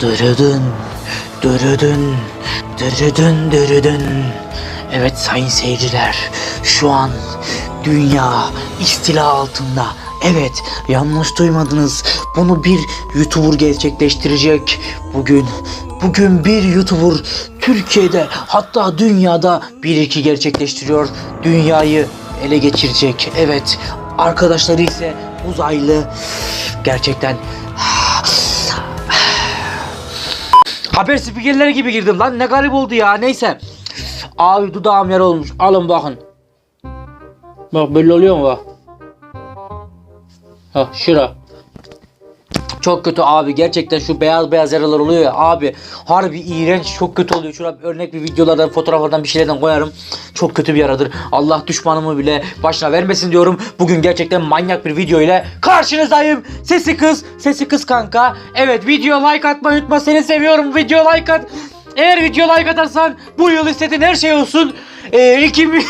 Dırıdın, dırıdın, dırıdın, dırıdın. Evet sayın seyirciler, şu an dünya istila altında. Evet, yanlış duymadınız. Bunu bir YouTuber gerçekleştirecek. Bugün, bugün bir YouTuber Türkiye'de hatta dünyada bir iki gerçekleştiriyor. Dünyayı ele geçirecek. Evet, arkadaşları ise uzaylı. Gerçekten Haber spikerleri gibi girdim lan ne garip oldu ya neyse. Abi dudağım yara olmuş alın bakın. Bak belli oluyor mu bak. Ha şura. Çok kötü abi gerçekten şu beyaz beyaz yaralar oluyor ya abi harbi iğrenç çok kötü oluyor. Şuna örnek bir videolardan fotoğraflardan bir şeylerden koyarım. Çok kötü bir yaradır. Allah düşmanımı bile başına vermesin diyorum. Bugün gerçekten manyak bir video ile karşınızdayım. Sesi kız, sesi kız kanka. Evet video like atmayı unutma seni seviyorum. Video like at. Eğer video like atarsan bu yıl istediğin her şey olsun. Ee, iki mi-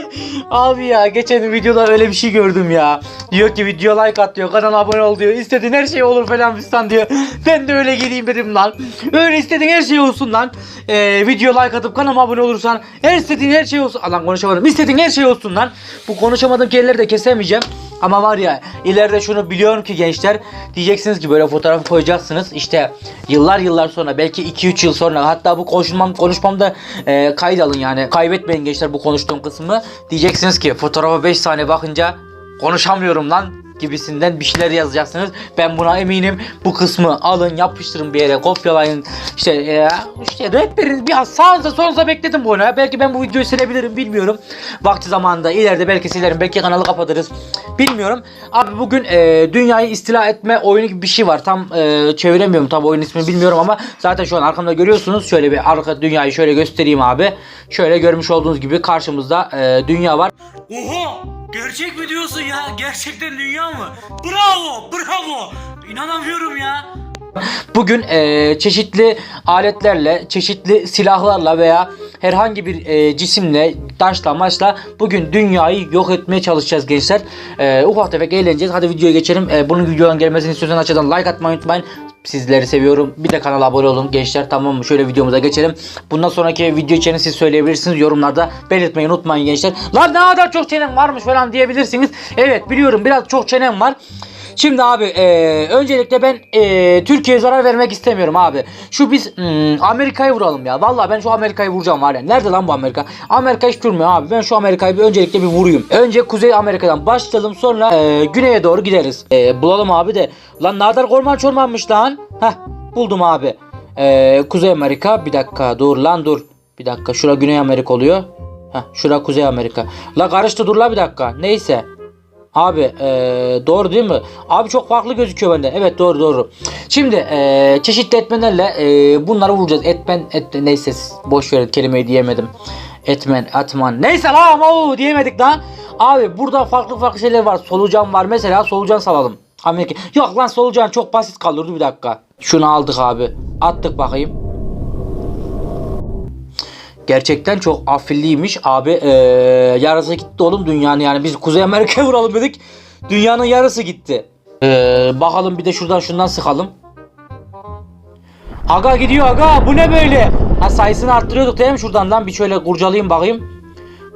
Abi ya geçen videoda öyle bir şey gördüm ya. Diyor ki video like at diyor kanala abone ol diyor. İstediğin her şey olur falan fistan diyor. Ben de öyle geleyim dedim lan. Öyle istediğin her şey olsun lan. Ee, video like atıp kanalıma abone olursan her istediğin her şey olsun. Lan konuşamadım. İstediğin her şey olsun lan. Bu konuşamadığım kelimeleri de kesemeyeceğim. Ama var ya ileride şunu biliyorum ki gençler diyeceksiniz ki böyle fotoğraf koyacaksınız. İşte yıllar yıllar sonra belki 2-3 yıl sonra hatta bu konuşmam konuşmamda e, kayıt alın yani kaybetmeyin gençler bu konuştuğum kısmı. Diyeceksiniz ki fotoğrafa 5 saniye bakınca konuşamıyorum lan gibisinden bir şeyler yazacaksınız. Ben buna eminim. Bu kısmı alın yapıştırın bir yere kopyalayın. İşte e, işte rehberin bir sağınıza solunuza bekledim bunu. Belki ben bu videoyu silebilirim bilmiyorum. Vakti zamanında ileride belki silerim. Belki kanalı kapatırız. Bilmiyorum. Abi bugün e, dünyayı istila etme oyunu gibi bir şey var. Tam e, çeviremiyorum tabi oyun ismini bilmiyorum ama zaten şu an arkamda görüyorsunuz. Şöyle bir arka dünyayı şöyle göstereyim abi. Şöyle görmüş olduğunuz gibi karşımızda e, dünya var. Oha! Gerçek mi diyorsun ya? Gerçekten dünya mı? Bravo! Bravo! İnanamıyorum ya. Bugün eee, çeşitli aletlerle, çeşitli silahlarla veya herhangi bir eee, cisimle, taşla, maçla bugün dünyayı yok etmeye çalışacağız gençler. Eee ufak tefek eğleneceğiz. Hadi videoya geçelim. Eee, bunun videodan gelmesini istiyorsanız aşağıdan like atmayı unutmayın. Sizleri seviyorum. Bir de kanala abone olun gençler tamam mı? Şöyle videomuza geçelim. Bundan sonraki video içeriğini siz söyleyebilirsiniz. Yorumlarda belirtmeyi unutmayın gençler. Lan ne kadar çok çenem varmış falan diyebilirsiniz. Evet biliyorum biraz çok çenem var. Şimdi abi eee, öncelikle ben eee, Türkiye'ye zarar vermek istemiyorum abi. Şu biz hmm, Amerika'yı vuralım ya. Vallahi ben şu Amerika'yı vuracağım var ya. Nerede lan bu Amerika? Amerika hiç durmuyor abi. Ben şu Amerika'yı bir öncelikle bir vurayım. Önce Kuzey Amerika'dan başlayalım sonra eee, güneye doğru gideriz. Eee, bulalım abi de. Lan Nadar Orman Çormanmış lan. Heh buldum abi. Eee, Kuzey Amerika bir dakika dur lan dur. Bir dakika şura Güney Amerika oluyor. Heh şura Kuzey Amerika. La karıştı dur la bir dakika. Neyse. Abi eee, doğru değil mi? Abi çok farklı gözüküyor bende. Evet doğru doğru. Şimdi eee, çeşitli etmenlerle eee, bunları vuracağız. Etmen, et, neyse boş ver kelimeyi diyemedim. Etmen, atman. Neyse lan o diyemedik lan. Abi burada farklı farklı şeyler var. Solucan var. Mesela solucan salalım. Amerika. Yok lan solucan çok basit kalırdı bir dakika. Şunu aldık abi. Attık bakayım. Gerçekten çok afilliymiş abi. Ee, yarısı gitti oğlum dünyanın yani. Biz Kuzey Amerika'ya vuralım dedik. Dünyanın yarısı gitti. Ee, bakalım bir de şuradan şundan sıkalım. Aga gidiyor aga bu ne böyle? Ha sayısını arttırıyorduk değil mi şuradan lan bir şöyle kurcalayayım bakayım.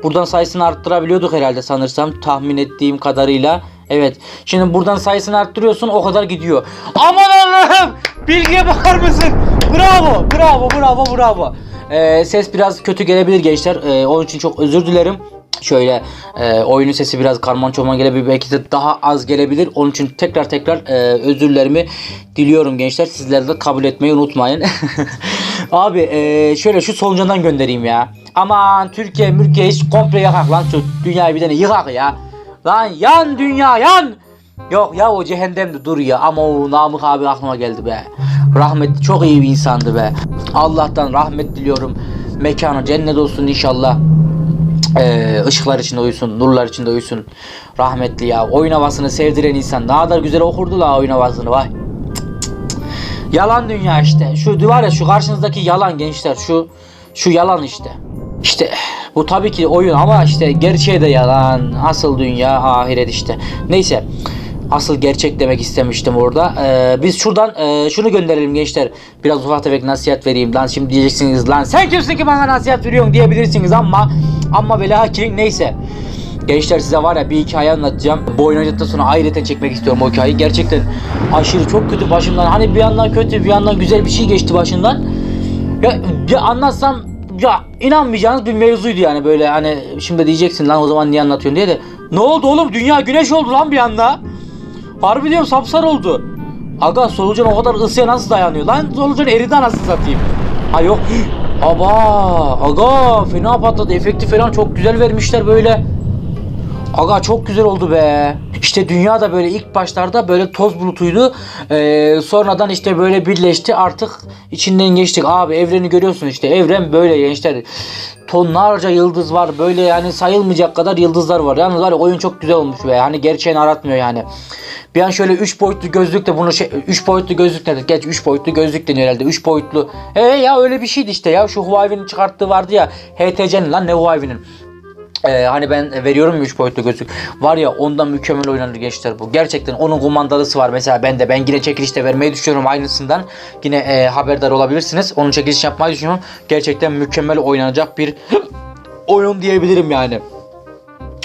Buradan sayısını arttırabiliyorduk herhalde sanırsam tahmin ettiğim kadarıyla. Evet. Şimdi buradan sayısını arttırıyorsun o kadar gidiyor. Aman Allah'ım! Bilgiye bakar mısın? Bravo, bravo, bravo, bravo. Ee, ses biraz kötü gelebilir gençler. Ee, onun için çok özür dilerim. Şöyle e, oyunun sesi biraz karman çorman gelebilir. Belki de daha az gelebilir. Onun için tekrar tekrar e, özürlerimi diliyorum gençler. Sizler de kabul etmeyi unutmayın. Abi e, şöyle şu solucandan göndereyim ya. Aman Türkiye mürkiye hiç komple yakak lan şu dünyayı bir tane yıkak ya. Lan yan dünya yan. Yok ya o cehennemde dur ya ama o Namık abi aklıma geldi be. Rahmetli çok iyi bir insandı be. Allah'tan rahmet diliyorum. Mekanı cennet olsun inşallah. Ee, ışıklar içinde uyusun, nurlar içinde uyusun. Rahmetli ya. Oyun havasını sevdiren insan. Ne kadar güzel okurdu la oyun havasını vay. Yalan dünya işte. Şu var ya şu karşınızdaki yalan gençler. Şu şu yalan işte. İşte bu tabii ki oyun ama işte gerçeği de yalan. Asıl dünya ahiret işte. Neyse. Asıl gerçek demek istemiştim orada. Ee, biz şuradan e, şunu gönderelim gençler. Biraz ufak tefek nasihat vereyim. Lan şimdi diyeceksiniz lan sen kimsin ki bana nasihat veriyorsun diyebilirsiniz ama ama ve lakin neyse. Gençler size var ya bir hikaye anlatacağım. Bu oyunu oynadıktan sonra ayrıca çekmek istiyorum o hikayeyi. Gerçekten aşırı çok kötü başımdan. Hani bir yandan kötü bir yandan güzel bir şey geçti başından. Ya, ya anlatsam ya inanmayacağınız bir mevzuydu yani böyle hani şimdi diyeceksin lan o zaman niye anlatıyorsun diye de ne oldu oğlum dünya güneş oldu lan bir anda harbi diyorum sapsar oldu. Aga solucan o kadar ısıya nasıl dayanıyor? Lan solucan eridi anasını satayım. Ha yok. Aba aga fena patladı. Efekti falan çok güzel vermişler böyle. Aga çok güzel oldu be. İşte dünya da böyle ilk başlarda böyle toz bulutuydu. Ee, sonradan işte böyle birleşti. Artık içinden geçtik. Abi evreni görüyorsun işte. Evren böyle gençler. Tonlarca yıldız var. Böyle yani sayılmayacak kadar yıldızlar var. Yalnız var ya oyun çok güzel olmuş be. Hani gerçeğini aratmıyor yani. Bir an şöyle 3 boyutlu gözlükle bunu şey 3 boyutlu gözlük nedir? Geç 3 boyutlu gözlük deniyor herhalde. 3 boyutlu. E ya öyle bir şeydi işte ya. Şu Huawei'nin çıkarttığı vardı ya. HTC'nin lan ne Huawei'nin. Ee, hani ben veriyorum 3 boyutlu gözlük. Var ya ondan mükemmel oynanır gençler bu. Gerçekten onun kumandalısı var mesela bende. Ben yine çekilişte vermeyi düşünüyorum aynısından. Yine e, haberdar olabilirsiniz. Onun çekiliş yapmayı düşünüyorum. Gerçekten mükemmel oynanacak bir oyun diyebilirim yani.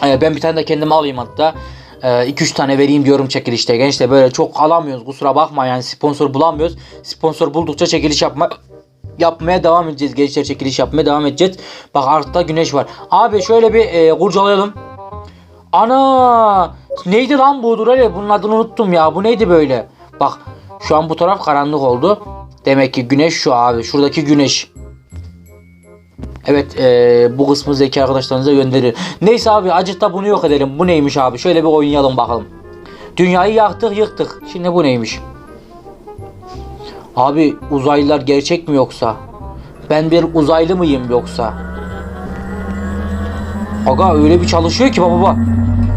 Ee, ben bir tane de kendime alayım hatta. 2-3 tane vereyim diyorum çekilişte. Gençler böyle çok alamıyoruz. Kusura bakma yani sponsor bulamıyoruz. Sponsor buldukça çekiliş yapma yapmaya devam edeceğiz. Gençler çekiliş yapmaya devam edeceğiz. Bak altta güneş var. Abi şöyle bir e, kurcalayalım. Ana! Neydi lan bu? Dur hele bunun adını unuttum ya. Bu neydi böyle? Bak şu an bu taraf karanlık oldu. Demek ki güneş şu abi. Şuradaki güneş. Evet e, bu kısmı zeki arkadaşlarınıza gönderir. Neyse abi acık bunu yok edelim. Bu neymiş abi? Şöyle bir oynayalım bakalım. Dünyayı yaktık yıktık. Şimdi bu neymiş? Abi uzaylılar gerçek mi yoksa? Ben bir uzaylı mıyım yoksa? Aga öyle bir çalışıyor ki baba baba.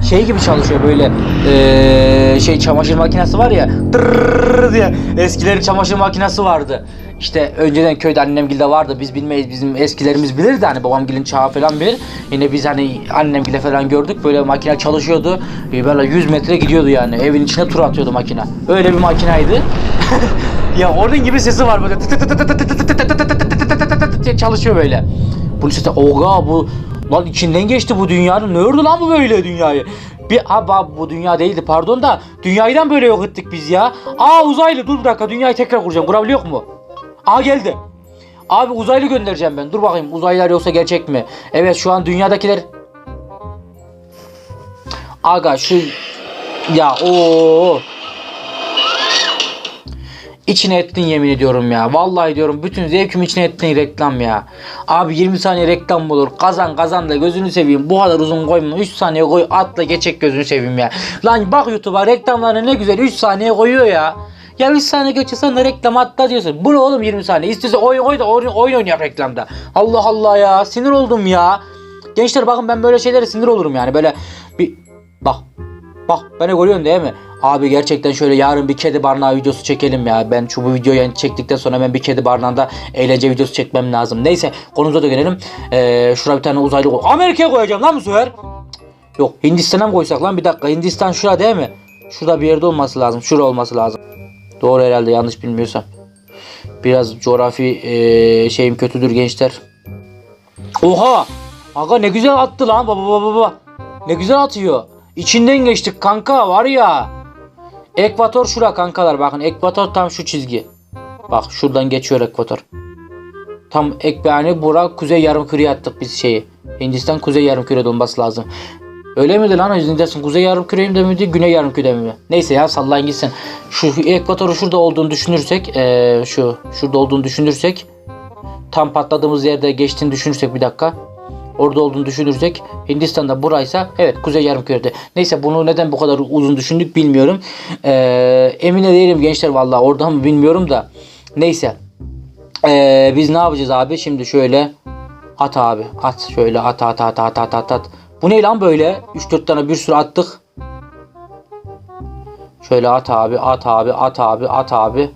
Şey gibi çalışıyor böyle eee, şey çamaşır makinesi var ya tırrrr diye eskilerin çamaşır makinesi vardı. İşte önceden köyde annemgilde vardı biz bilmeyiz bizim eskilerimiz bilirdi hani babamgilin çağı falan bilir. Yine biz hani annemgilde falan gördük böyle makine çalışıyordu. Böyle 100 metre gidiyordu yani evin içine tur atıyordu makine. Öyle bir makinaydı. Ya ordun gibi sesi var böyle. Çalışıyor böyle. Bunun sesi oga bu lan içinden geçti bu dünyanın. Ne ördü lan bu böyle dünyayı? Bir aba bu dünya değildi pardon da dünyadan böyle yok ettik biz ya. Aa uzaylı dur bir dakika dünyayı tekrar kuracağım. Kurabiliyor mu? Aa geldi. Abi uzaylı göndereceğim ben. Dur bakayım uzaylılar yoksa gerçek mi? Evet şu an dünyadakiler Aga şu ya o İçine ettin yemin ediyorum ya. Vallahi diyorum bütün zevkimi içine ettin reklam ya. Abi 20 saniye reklam mı olur? Kazan kazan da gözünü seveyim. Bu kadar uzun koyma. 3 saniye koy atla geçek gözünü seveyim ya. Lan bak YouTube'a reklamlarını ne güzel 3 saniye koyuyor ya. Ya 3 saniye geçirsen de reklam atla diyorsun. Bu ne oğlum 20 saniye? İstiyorsa oyun koy da oyun, oyun oynuyor reklamda. Allah Allah ya sinir oldum ya. Gençler bakın ben böyle şeylere sinir olurum yani. Böyle bir bak Bak beni görüyorsun değil mi? Abi gerçekten şöyle yarın bir kedi barınağı videosu çekelim ya. Ben şu bu videoyu çektikten sonra hemen bir kedi barınağında eğlence videosu çekmem lazım. Neyse konumuza da gelelim. Ee, şuraya bir tane uzaylı koy. Amerika'ya koyacağım lan bu sefer. Yok Hindistan'a mı koysak lan bir dakika. Hindistan şura değil mi? Şurada bir yerde olması lazım. Şura olması lazım. Doğru herhalde yanlış bilmiyorsam. Biraz coğrafi ee, şeyim kötüdür gençler. Oha! Aga ne güzel attı lan baba baba baba. Ne güzel atıyor. İçinden geçtik kanka var ya. Ekvator şura kankalar bakın. Ekvator tam şu çizgi. Bak şuradan geçiyor ekvator. Tam ek yani bura kuzey yarım küreye attık biz şeyi. Hindistan kuzey yarım kürede olması lazım. Öyle miydi lan Hindistan kuzey yarım küreyim miydi güney yarım kürede mi? Neyse ya sallayın gitsin. Şu ekvatoru şurada olduğunu düşünürsek eee, şu şurada olduğunu düşünürsek tam patladığımız yerde geçtiğini düşünürsek bir dakika. Orada olduğunu düşünürsek Hindistan'da buraysa evet Kuzey Yarımküre'de. Neyse bunu neden bu kadar uzun düşündük bilmiyorum. Ee, emin de değilim gençler vallahi oradan mı bilmiyorum da. Neyse. Ee, biz ne yapacağız abi? Şimdi şöyle at abi. At şöyle at at at at at at. at. Bu ne lan böyle? 3-4 tane bir sürü attık. Şöyle at abi at abi at abi at abi.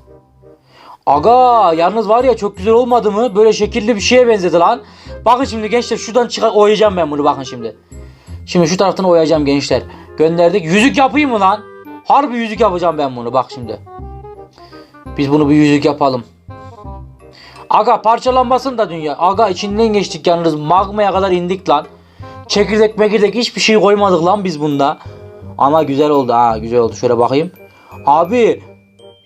Aga yalnız var ya çok güzel olmadı mı? Böyle şekilli bir şeye benzedi lan. Bakın şimdi gençler şuradan çıkar oyacağım ben bunu bakın şimdi. Şimdi şu taraftan oyacağım gençler. Gönderdik. Yüzük yapayım mı lan? Harbi yüzük yapacağım ben bunu bak şimdi. Biz bunu bir yüzük yapalım. Aga parçalanmasın da dünya. Aga içinden geçtik yalnız magmaya kadar indik lan. Çekirdek mekirdek hiçbir şey koymadık lan biz bunda. Ama güzel oldu ha güzel oldu. Şöyle bakayım. Abi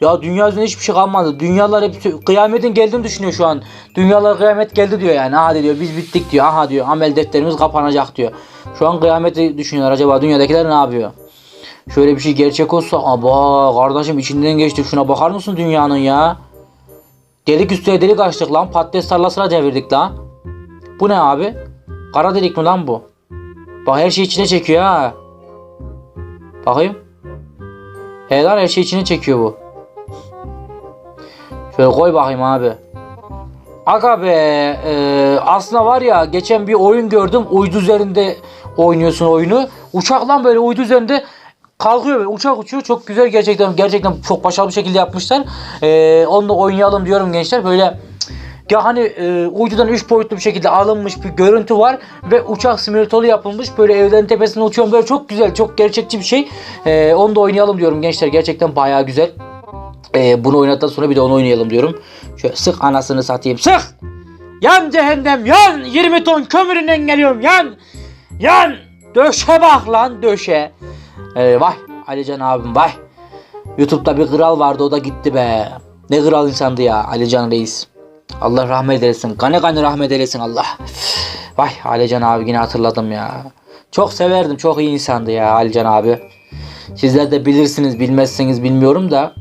ya dünya üzerinde hiçbir şey kalmadı. Dünyalar hep kıyametin geldiğini düşünüyor şu an. Dünyalar kıyamet geldi diyor yani. Hadi diyor biz bittik diyor. Aha diyor amel defterimiz kapanacak diyor. Şu an kıyameti düşünüyorlar acaba dünyadakiler ne yapıyor? Şöyle bir şey gerçek olsa aba kardeşim içinden geçtik şuna bakar mısın dünyanın ya? Delik üstüne delik açtık lan patates tarlasına devirdik lan. Bu ne abi? Kara delik mi lan bu? Bak her şey içine çekiyor ha. Bakayım. He her şey içine çekiyor bu. Şöyle koy bakayım abi. Aga be e, aslında var ya geçen bir oyun gördüm uydu üzerinde oynuyorsun oyunu. Uçaklan böyle uydu üzerinde kalkıyor böyle uçak uçuyor çok güzel gerçekten gerçekten çok başarılı bir şekilde yapmışlar. E, onunla oynayalım diyorum gençler böyle ya hani e, uydudan 3 boyutlu bir şekilde alınmış bir görüntü var ve uçak simülatörü yapılmış böyle evlerin tepesine uçuyorum böyle çok güzel çok gerçekçi bir şey. E, onu da oynayalım diyorum gençler gerçekten bayağı güzel. E, bunu oynadıktan sonra bir de onu oynayalım diyorum. Şöyle sık anasını satayım sık. Yan cehennem yan 20 ton kömüründen geliyorum yan. Yan döşe bak lan döşe. E, vay Alican abim vay. Youtube'da bir kral vardı o da gitti be. Ne kral insandı ya Alican Reis. Allah rahmet eylesin. Gane gane rahmet eylesin Allah. Vay Alican abi yine hatırladım ya. Çok severdim. Çok iyi insandı ya Alican abi. Sizler de bilirsiniz bilmezseniz bilmiyorum da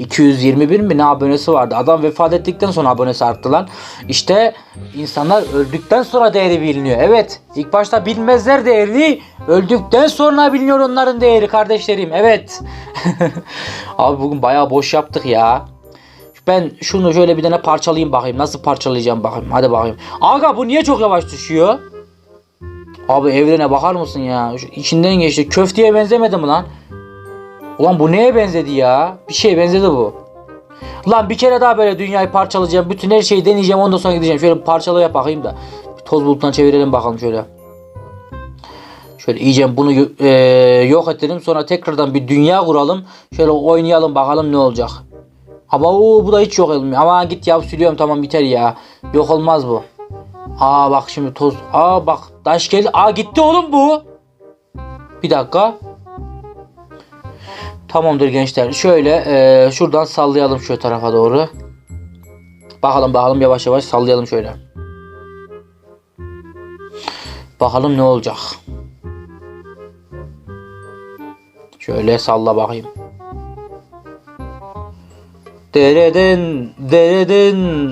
221 mi ne abonesi vardı. Adam vefat ettikten sonra abonesi arttı lan. İşte insanlar öldükten sonra değeri biliniyor. Evet ilk başta bilmezler değerini. Öldükten sonra biliniyor onların değeri kardeşlerim. Evet. Abi bugün bayağı boş yaptık ya. Ben şunu şöyle bir tane parçalayayım bakayım. Nasıl parçalayacağım bakayım. Hadi bakayım. Aga bu niye çok yavaş düşüyor? Abi evrene bakar mısın ya? Şu içinden geçti. Köfteye benzemedi mi lan? Ulan bu neye benzedi ya? Bir şeye benzedi bu. Lan bir kere daha böyle dünyayı parçalayacağım. Bütün her şeyi deneyeceğim. Ondan sonra gideceğim. Şöyle parçalaya bakayım da. Bir toz bulutuna çevirelim bakalım şöyle. Şöyle iyice bunu e, yok edelim. Sonra tekrardan bir dünya kuralım. Şöyle oynayalım bakalım ne olacak. Ama o bu da hiç yok olmuyor. Ama git yap siliyorum tamam biter ya. Yok olmaz bu. Aa bak şimdi toz. Aa bak taş geldi. Aa gitti oğlum bu. Bir dakika. Tamamdır gençler. Şöyle e, şuradan sallayalım şu tarafa doğru. Bakalım bakalım yavaş yavaş sallayalım şöyle. Bakalım ne olacak. Şöyle salla bakayım. Dereden dereden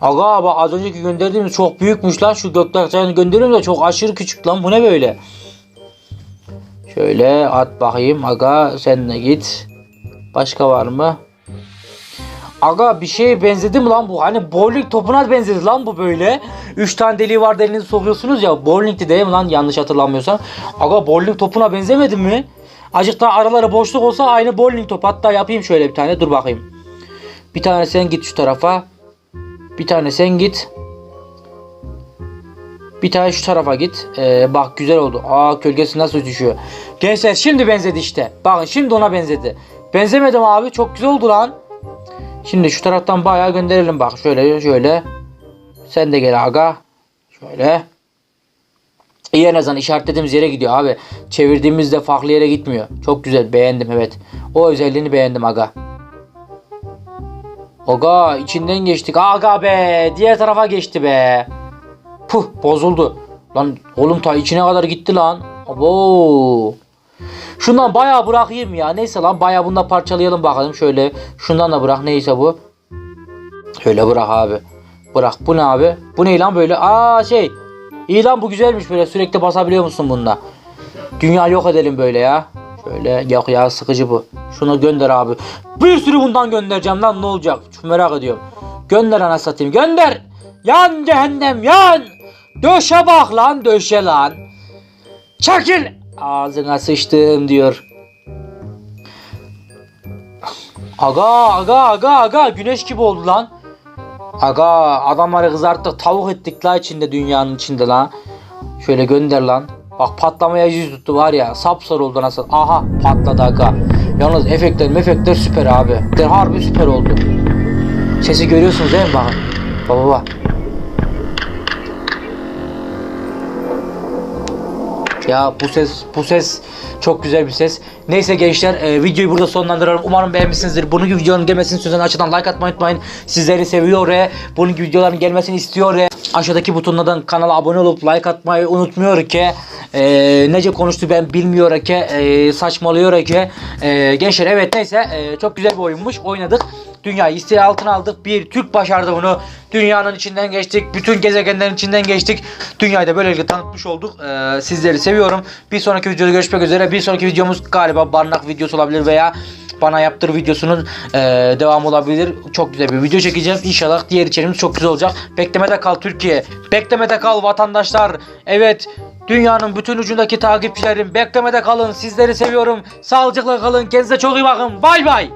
Aga bak az önceki gönderdiğimiz çok büyükmüş lan şu göktaşlarını gönderiyorum da çok aşırı küçük lan bu ne böyle Şöyle at bakayım aga sen de git Başka var mı? Aga bir şeye benzedi mi lan bu? Hani bowling topuna benzedi lan bu böyle. 3 tane deliği var elinizi sokuyorsunuz ya. Bowling'ti değil mi lan yanlış hatırlamıyorsam. Aga bowling topuna benzemedi mi? Azıcık daha araları boşluk olsa aynı bowling top. Hatta yapayım şöyle bir tane. Dur bakayım. Bir tane sen git şu tarafa. Bir tane sen git. Bir tane şu tarafa git. Ee, bak güzel oldu. Aa gölgesi nasıl düşüyor. Gençler şimdi benzedi işte. Bakın şimdi ona benzedi. Benzemedim abi. Çok güzel oldu lan. Şimdi şu taraftan bayağı gönderelim bak. Şöyle şöyle. Sen de gel aga. Şöyle. İyi en azından işaretlediğimiz yere gidiyor abi. Çevirdiğimizde farklı yere gitmiyor. Çok güzel beğendim evet. O özelliğini beğendim aga. Aga içinden geçtik. Aga be diğer tarafa geçti be. Puh bozuldu. Lan oğlum ta içine kadar gitti lan. Abo. Şundan bayağı bırakayım ya. Neyse lan bayağı bundan parçalayalım bakalım. Şöyle şundan da bırak neyse bu. Şöyle bırak abi. Bırak. Bu ne abi? Bu ne lan böyle? Aa şey. İyi lan bu güzelmiş böyle sürekli basabiliyor musun bunda? Dünya yok edelim böyle ya. Şöyle yok ya sıkıcı bu. Şunu gönder abi. Bir sürü bundan göndereceğim lan ne olacak? Çok merak ediyorum. Gönder ana satayım gönder. Yan cehennem yan. Döşe bak lan döşe lan. Çekil. Ağzına sıçtım diyor. Aga aga aga aga güneş gibi oldu lan. Aga adamları kızarttık tavuk ettik la içinde dünyanın içinde lan. Şöyle gönder lan. Bak patlamaya yüz tuttu var ya sapsarı oldu nasıl. Aha patladı aga. Yalnız efektler mefektler süper abi. Efektler harbi süper oldu. Sesi görüyorsunuz değil mi bakın. Baba bak. Ya bu ses bu ses çok güzel bir ses. Neyse gençler e, videoyu burada sonlandıralım. Umarım beğenmişsinizdir. Bunun gibi videoların gelmesini istiyorsanız aşağıdan like atmayı unutmayın. Sizleri seviyor ve bunun gibi videoların gelmesini istiyor ve aşağıdaki butonlardan kanala abone olup like atmayı unutmuyor ki e, nece konuştu ben bilmiyor ki e, saçmalıyor ki E, gençler evet neyse e, çok güzel bir oyunmuş oynadık. Dünyayı istila altına aldık. Bir Türk başardı bunu. Dünyanın içinden geçtik. Bütün gezegenlerin içinden geçtik. Dünyayı da böylelikle tanıtmış olduk. Ee, sizleri seviyorum. Bir sonraki videoda görüşmek üzere. Bir sonraki videomuz galiba barınak videosu olabilir veya bana yaptır videosunun e, devamı olabilir. Çok güzel bir video çekeceğim. İnşallah diğer içeriğimiz çok güzel olacak. Beklemede kal Türkiye. Beklemede kal vatandaşlar. Evet Dünyanın bütün ucundaki takipçilerim beklemede kalın. Sizleri seviyorum. Sağlıcakla kalın. Kendinize çok iyi bakın. Bay bay.